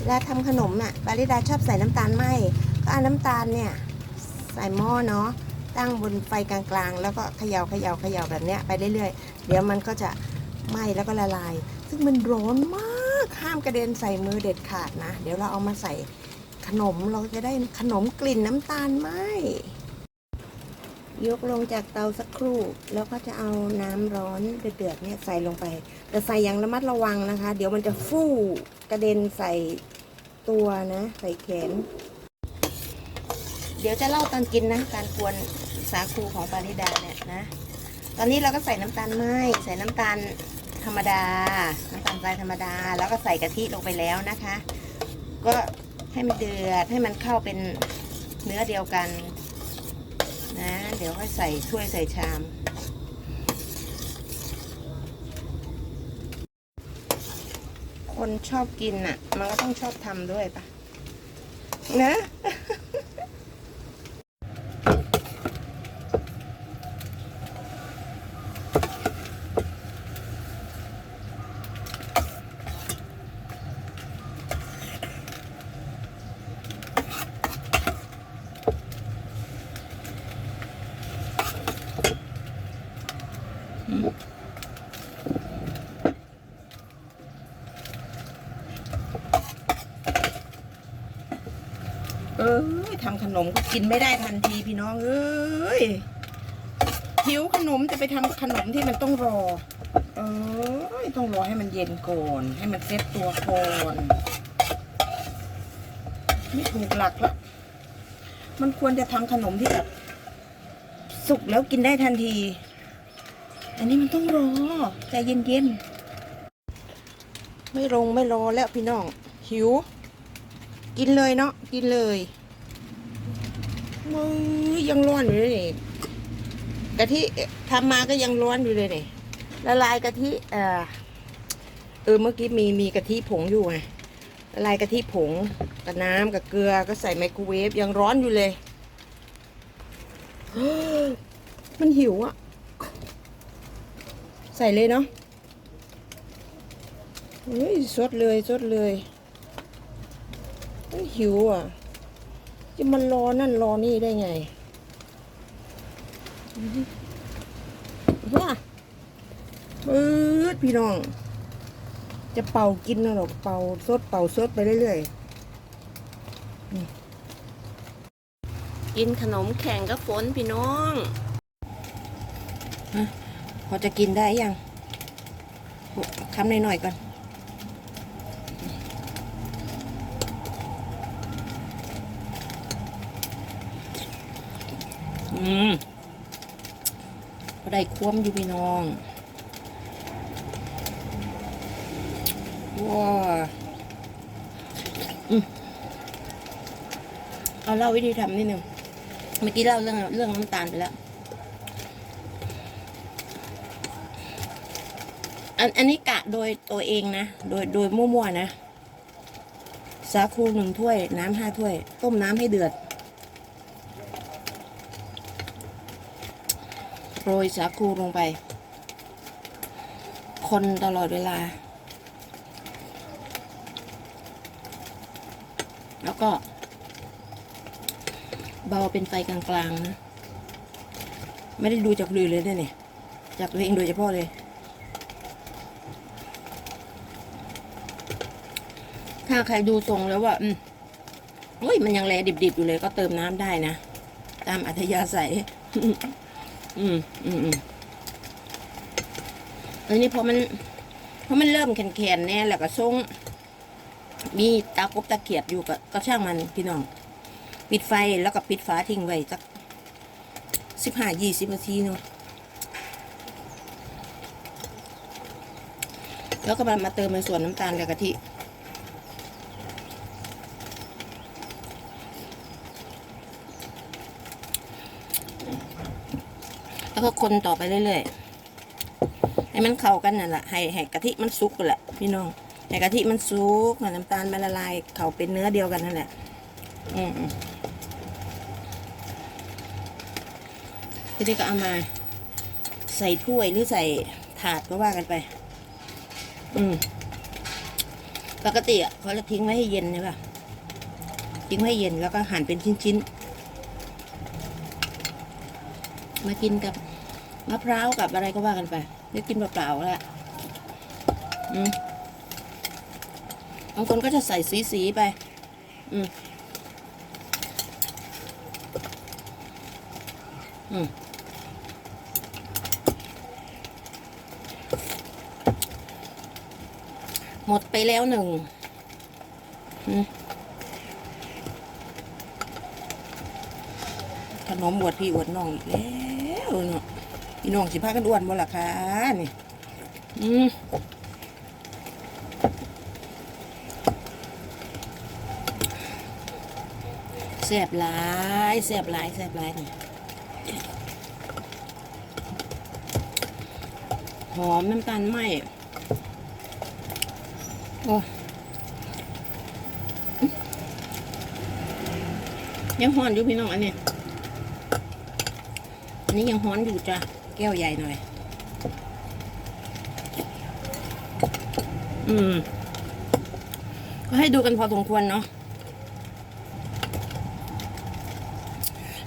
เวลาทำขนมอะบาริดาชอบใส่น้ำตาลไหมก็เอาน้ำตาลเนี่ยใส่หม้อเนาะตั้งบนไฟกลางๆ แล้วก็เขย่าเขย่าเขย่าแบบเนี้ยไปเรื่อยๆ เดี๋ยวมันก็จะไหม้แล้วก็ละลาย ซึ่งมันร้อนมากห้ามกระเด็นใส่มือเด็ดขาดนะ เดี๋ยวเราเอามาใส่ขนมเราจะได้ขนมกลิ่นน้ำตาลไหม ยกลงจากเตาสักครู่ แล้วก็จะเอาน้ำร้อนเดือดๆเนี่ยใส่ลงไป แต่ใส่อย่างระมัดระวังนะคะ เดี๋ยวมันจะฟู่กระเด็นใส่ตัวนะ ใส่แขน เดี๋ยวจะเล่าตอนกินนะ การกวนสาคูของปาริดาเนี่ยนะ ตอนนี้เราก็ใส่น้ำตาลไหมใส่น้ำตาลธรรมดา น้ำตาลทรายธรรมดา แล้วก็ใส่กะทิลงไปแล้วนะคะ ก็ให้มันเดือดให้มันเข้าเป็นเนื้อเดียวกัน นะ เดี๋ยวค่อยใส่ถ้วยใส่ชาม คนชอบกินอะ มันก็ต้องชอบทำด้วยปะนะ เอ้ยทำขนมก็กินไม่ได้ทันทีพี่น้องเอ้ยหิวขนมจะไปทำขนมที่มันต้องรอ เอ้ยต้องรอให้มันเย็นก่อนให้มันเซ็ตตัวก่อนไม่ถูกหลักละมันควรจะทำขนมที่แบบสุกแล้วกินได้ทันที อันนี้มันต้องรอใจเย็นๆ ไม่ลงไม่รอแล้วพี่น้อง หิว กินเลยเนาะกินเลยมือยังร้อนอยู่เลยนี่กะทิทำมาก็ยังร้อนอยู่เลยนี่ละลายกะทิเออเออเมื่อกี้มีมีกะทิผงอยู่ไงละลายกะทิผงกับน้ำกับเกลือก็ใส่ไมโครเวฟยังร้อนอยู่เลยมันหิวอะ ใส่เลยเนาะเฮ้ยสดเลยสดเลยหิวอะ จะมันรอนั่นรอนี่ได้ไงว้าปื๊ดพี่น้อง จะเป่ากินนะหรอกเป่าซดเป่าซดไปเรื่อยๆกินขนมแข่งกับฝนพี่น้องอะ พอจะกินได้ยังคำหน่อยๆก่อน อืมพอได้ควมอยู่พี่น้องว้าอืมเอาเล่าวิธีทำนิดนึงเมื่อกี้เล่าเรื่องเรื่องน้ำตาลไปแล้ว อันอันนี้กะโดยตัวเองนะ โดยโดยมั่วๆนะ สาคูหนึ่งถ้วย น้ำห้าถ้วย ต้มน้ำให้เดือด โรยสาคูลงไป คนตลอดเวลา แล้วก็ เบาเป็นไฟกลางๆนะ ไม่ได้ดูจากคนอื่นเลยนะเนี่ยจากตัวเองโดยเฉพาะเลย ถ้าใครดูทรงแล้วว่า อืมเฮ้ยมันยังแลดิบๆอยู่เลยก็เติมน้ำได้นะ ตามอัธยาศัย อืมอืมอืมอันนี้พอมันพอมันเริ่มแข็งๆเนี่ยแล้วก็ทรงมีตากบตะเกียบอยู่ก็ก็ช่างมันพี่น้อง ปิดไฟแล้วก็ปิดฝาทิ้งไว้สักสิบห้ายี่สิบนาทีเนาะแล้วก็มามาเติมในส่วนน้ำตาลกับกะทิ แล้วก็คนต่อไปเรื่อยๆ ให้มันเข้ากันนั่นแหละให้ให้กะทิมันสุกกันแหละพี่น้อง ให้กะทิมันสุกน้ำตาลมันละลายเข้าเป็นเนื้อเดียวกันนั่นแหละ อืมๆทีนี้ก็เอามาใส่ถ้วยหรือใส่ถาดก็ว่ากันไป อืม ปกติอะเขาจะทิ้งไว้ให้เย็นใช่ป่ะ ทิ้งไว้ให้เย็นแล้วก็หั่นเป็นชิ้นๆ มากินกับมะพร้าวกับอะไรก็ว่ากันไปหรือกินเปล่าๆแหละอืมบางคนก็จะใส่สีๆไป อืมอืมหมดไปแล้วหนึ่งอืม ขนมบวดพี่อวดน้องอีกแล้วเนาะพี่น้องสิพากันอ้วนบ่ล่ะคะนี่อืมแสบหลายแสบหลายแสบหลายนี่หอมน้ำตาลไหมโอ้ยังฮ้อนอยู่พี่น้องอันนี้ อันนี้ยังฮ้อนอยู่จ้ะ แก้วใหญ่หน่อย อืม ก็ให้ดูกันพอสมควรเนาะ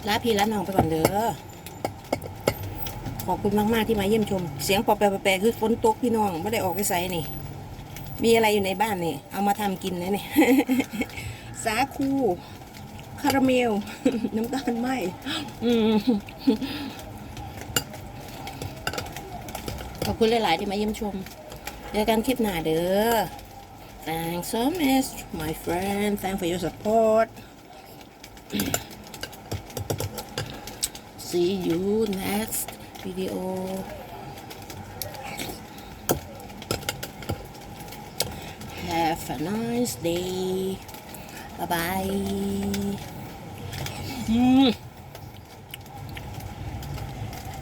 ลาพี่ลาน้องไปก่อนเด้อ ขอบคุณมาก ๆ ที่มาเยี่ยมชม เสียงปอแปรปอแปรคือฝนตกพี่น้องไม่ได้ออกไปใส่นี่ มีอะไรอยู่ในบ้านนี่ เอามาทำกินนะนี่ สาคู คาราเมล น้ำตาลไหมขอบคุณหลาย ๆ ที่มาเยี่ยมชมเจอกันคลิปหน้าเด้อ Thanks so much my friend Thanks for your support See you next video Have a nice day. 拜拜。嗯。